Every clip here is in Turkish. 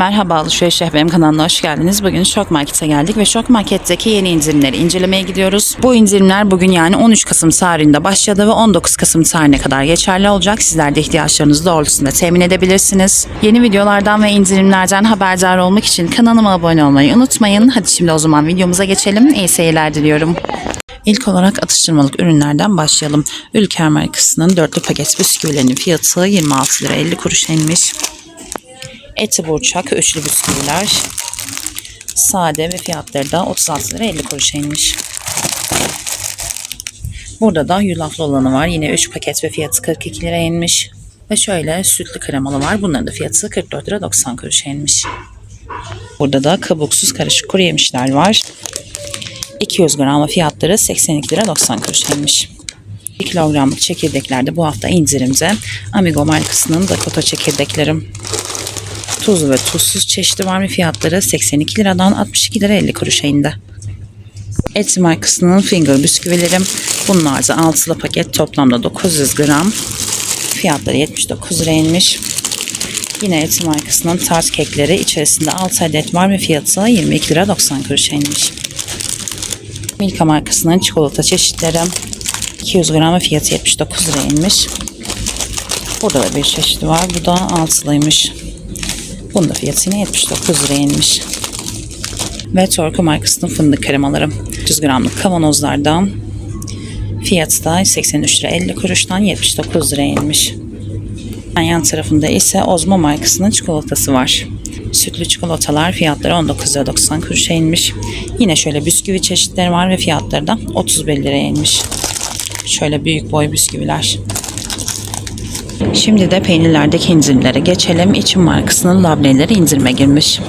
Merhaba Alışveriş benim kanalına hoş geldiniz. Bugün Şok Market'e geldik ve Şok Market'teki yeni indirimleri incelemeye gidiyoruz. Bu indirimler bugün yani 13 Kasım tarihinde başladı ve 19 Kasım tarihine kadar geçerli olacak. Sizler de ihtiyaçlarınız doğrultusunda temin edebilirsiniz. Yeni videolardan ve indirimlerden haberdar olmak için kanalıma abone olmayı unutmayın. Hadi şimdi o zaman videomuza geçelim. İyi seyirler diliyorum. İlk olarak atıştırmalık ürünlerden başlayalım. Ülker markasının dörtlü paket bisküvilerinin fiyatı 26 lira 50 kuruşa inmiş. Eti burçak, üçlü bisküviler. Sade ve fiyatları da 36 lira 50 kuruşa inmiş. Burada da yulaflı olanı var. Yine 3 paket ve fiyatı 42 lira inmiş. Ve şöyle sütlü kremalı var. Bunların da fiyatı 44 lira 90 kuruşa inmiş. Burada da kabuksuz karışık kuru yemişler var. 200 gram fiyatları 82 lira 90 kuruş inmiş. 1 kilogramlık çekirdeklerde bu hafta indirimde. Amigo markasının Dakota çekirdeklerim. Tuzlu ve tuzsuz çeşidi var ve fiyatları 82 liradan 62 lira 50 kuruşa indi. Etsy markasının finger bisküvilerim. Bunlar da altılı paket toplamda 900 gram. Fiyatları 79 lira inmiş. Yine Etsy markasının tart kekleri içerisinde 6 adet var ve fiyatı 22 lira 90 kuruşa inmiş. Milka markasının çikolata çeşitleri 200 gram ve fiyatı 79 lira inmiş. Burada da bir çeşidi var. Bu da altılıymış. Bunun da fiyatı yine 79 lira inmiş. Ve Torku markasının fındık kremaları. 100 gramlık kavanozlardan fiyatı da 83 lira 50 kuruştan 79 liraya inmiş. Yan tarafında ise Ozmo markasının çikolatası var. Sütlü çikolatalar fiyatları 19 lira 90 kuruşa inmiş. Yine şöyle bisküvi çeşitleri var ve fiyatları da 31 liraya inmiş. Şöyle büyük boy bisküviler. Şimdi de peynirlerdeki indirimlere geçelim. İçim markasının labneleri indirime girmiş.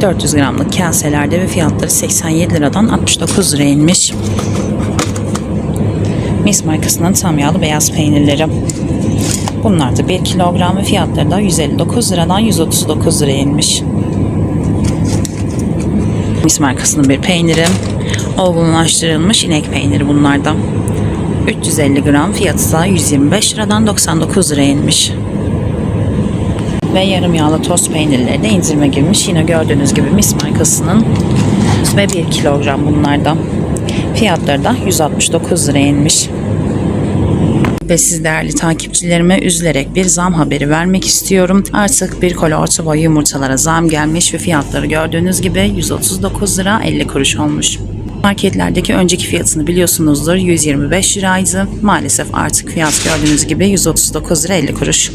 400 gramlık kaselerde ve fiyatları 87 liradan 69 liraya inmiş. Mis markasının tam yağlı beyaz peynirleri. Bunlar da 1 kilogram ve fiyatları da 159 liradan 139 liraya inmiş. Mis markasının bir peyniri. Olgunlaştırılmış inek peyniri bunlardan. 350 gram fiyatı da 125 liradan 99 liraya inmiş. Ve yarım yağlı toz peynirleri de indirime girmiş. Yine gördüğünüz gibi Mis markasının ve 1 kilogram bunlardan. Fiyatları da 169 liraya inmiş. Ve siz değerli takipçilerime üzülerek bir zam haberi vermek istiyorum. Artık bir kolo orta boy yumurtalara zam gelmiş ve fiyatları gördüğünüz gibi 139 lira 50 kuruş olmuş. Marketlerdeki önceki fiyatını biliyorsunuzdur 125 liraydı. Maalesef artık fiyat gördüğünüz gibi 139 lira 50 kuruş.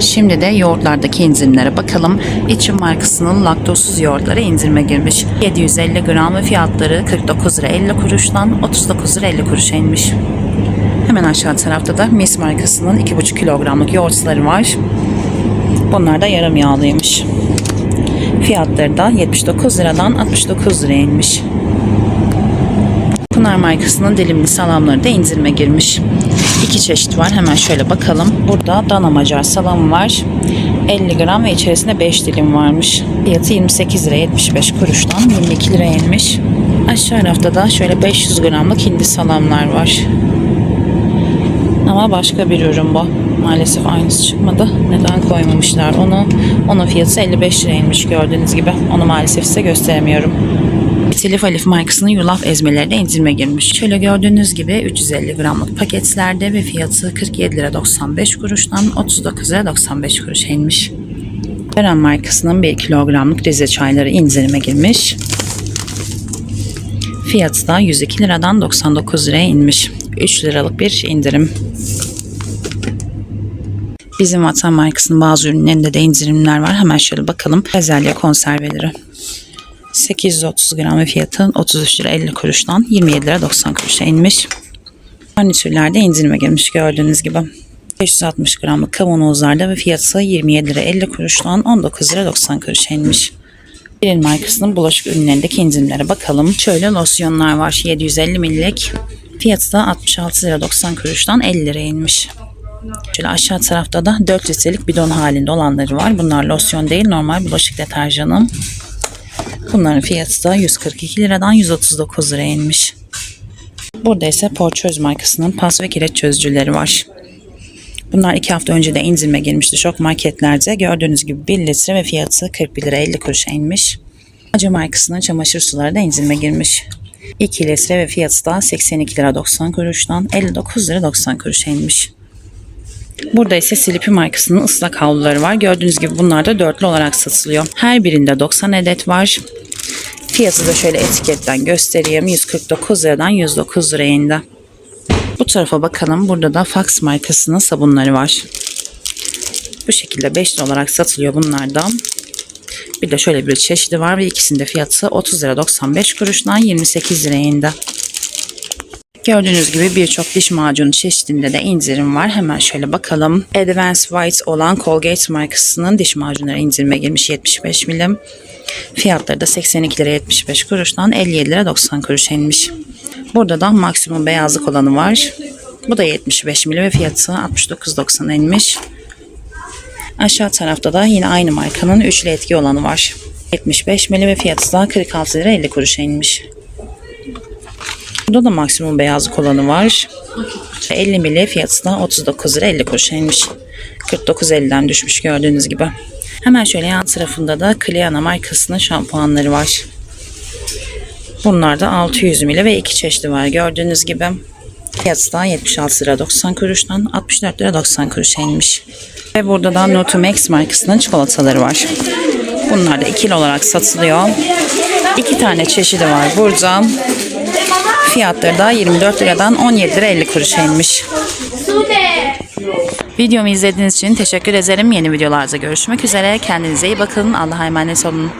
Şimdi de yoğurtlardaki indirimlere bakalım. İçim markasının laktozsuz yoğurtları indirime girmiş. 750 gram ve fiyatları 49 lira 50 kuruştan 39 lira 50 kuruşa inmiş. Hemen aşağı tarafta da Mis markasının 2,5 kilogramlık yoğurtları var. Bunlar da yarım yağlıymış. Fiyatları da 79 liradan 69 liraya inmiş. Pınar markasının dilimli salamları da indirime girmiş. İki çeşit var. Hemen şöyle bakalım. Burada dana macar salamı var. 50 gram ve içerisinde 5 dilim varmış. Fiyatı 28 lira 75 kuruştan 22 liraya inmiş. Aşağı tarafta da şöyle 500 gramlık hindi salamlar var. Ama başka bir ürün bu. Maalesef aynısı çıkmadı. Neden koymamışlar onu? Onun fiyatı 55 liraymış gördüğünüz gibi. Onu maalesef size gösteremiyorum. Telif Alif markasının yulaf ezmeleri de indirime girmiş. Şöyle gördüğünüz gibi 350 gramlık paketlerde ve fiyatı 47 lira 95 kuruştan 39 lira 95 kuruşa inmiş. Eren markasının 1 kilogramlık Rize çayları indirime girmiş. Fiyatı da 102 liradan 99 liraya inmiş. 3 liralık bir indirim. Bizim Vatan markasının bazı ürünlerinde de indirimler var. Hemen şöyle bakalım. Bezelye konserveleri. 830 gram ve fiyatı 33 lira 50 kuruştan 27 lira 90 kuruşa inmiş. Garnitürlerde indirime girmiş gördüğünüz gibi. 560 gramlık kavanozlarda ve fiyatı 27 lira 50 kuruştan 19 lira 90 kuruşa inmiş. Birin markasının bulaşık ürünlerindeki indirimlere bakalım. Şöyle losyonlar var 750 millik. Fiyatı da 66 lira 90 kuruştan 50 liraya inmiş. Şöyle aşağı tarafta da 4 litrelik bidon halinde olanları var. Bunlar losyon değil normal bulaşık deterjanı. Bunların fiyatı da 142 liradan 139 liraya inmiş. Burada ise Porçöz markasının pas ve kireç çözücüleri var. Bunlar iki hafta önce de indirime girmişti şok marketlerde. Gördüğünüz gibi 1 litre ve fiyatı 41 lira 50 kuruşa inmiş. Acı markasının çamaşır suları da indirime girmiş. 2 litre ve fiyatı da 82 lira 90 kuruştan 59 lira 90 kuruşa inmiş. Burada ise Slippy markasının ıslak havluları var. Gördüğünüz gibi bunlar da dörtlü olarak satılıyor. Her birinde 90 adet var. Fiyatı da şöyle etiketten göstereyim. 149 liradan 109 liraya indi. Bu tarafa bakalım. Burada da Fox markasının sabunları var. Bu şekilde 5 lira olarak satılıyor bunlardan. Bir de şöyle bir çeşidi var ve ikisinde fiyatı 30 lira 95 kuruştan 28 liraya indi. Gördüğünüz gibi birçok diş macunu çeşidinde de indirim var. Hemen şöyle bakalım. Advanced White olan Colgate markasının diş macunları indirime girmiş 75 milim. Fiyatları da 82 lira 75 kuruştan 57 lira 90 kuruş inmiş. Burada da maksimum beyazlık olanı var. Bu da 75 milim ve fiyatı 69.90 inmiş. Aşağı tarafta da yine aynı markanın üçlü etki olanı var. 75 milim ve fiyatı da 46 lira 50 kuruşa inmiş. Burada da maksimum beyazlık olanı var. 50 mili fiyatı da 39 lira 50 kuruşa inmiş. 49.50'den düşmüş gördüğünüz gibi. Hemen şöyle yan tarafında da Cliana markasının şampuanları var. Bunlar da 600 mili ve iki çeşidi var gördüğünüz gibi. Fiyatı da 76 lira 90 kuruştan 64 lira 90 kuruşa inmiş. Ve burada da Nutumex markasının çikolataları var. Bunlar da ikili olarak satılıyor. İki tane çeşidi var burada. Fiyatları da 24 liradan 17 lira 50 kuruşa inmiş. Videomu izlediğiniz için teşekkür ederim. Yeni videolarda görüşmek üzere. Kendinize iyi bakın. Allah'a emanet olun.